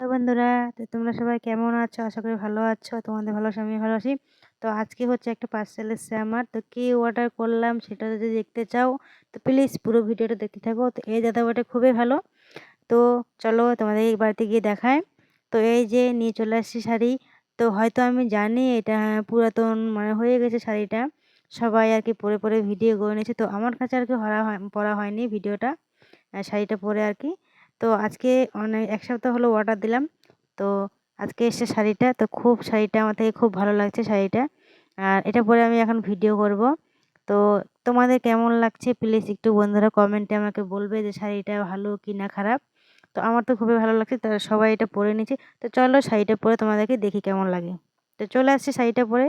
তো বন্ধুরা, তো তোমরা সবাই কেমন আছো? আশা করি ভালো আছো। তোমাদের ভালো আমি ভালো আছি তো আজকে হচ্ছে একটা পার্সেল এসছে আমার। তো কি অর্ডার করলাম সেটা যদি দেখতে চাও, তো প্লিজ পুরো ভিডিওটা দেখতে থাকো। তো এই দাদাবাটা খুবই ভালো। তো চলো তোমাদের এই বাড়িতে গিয়ে দেখায় তো এই যে নিয়ে চলে আসছি শাড়ি। তো হয়তো আমি জানি এটা পুরাতন মানে হয়ে গেছে শাড়িটা। সবাই আর কি পরে পরে ভিডিও করে নিয়েছে। তো আমার কাছে আর কি হরা হয় পড়া হয়নি ভিডিওটা। শাড়িটা পরে আর কি। তো আজকে অনেক এক সপ্তাহ হলো অর্ডার দিলাম। তো আজকে এসে শাড়িটা, তো খুব শাড়িটা আমার থেকে খুব ভালো লাগছে শাড়িটা। আর এটা পরে আমি এখন ভিডিও করব। তো তোমাদের কেমন লাগছে প্লিজ একটু বন্ধুরা কমেন্টে আমাকে বলবে যে শাড়িটা ভালো কি না খারাপ। তো আমার তো খুবই ভালো লাগছে তারা সবাই এটা পরে নিচ্ছে। তো চলো শাড়িটা পরে তোমাদেরকে দেখি কেমন লাগে। তো চলে আসছে শাড়িটা পরে।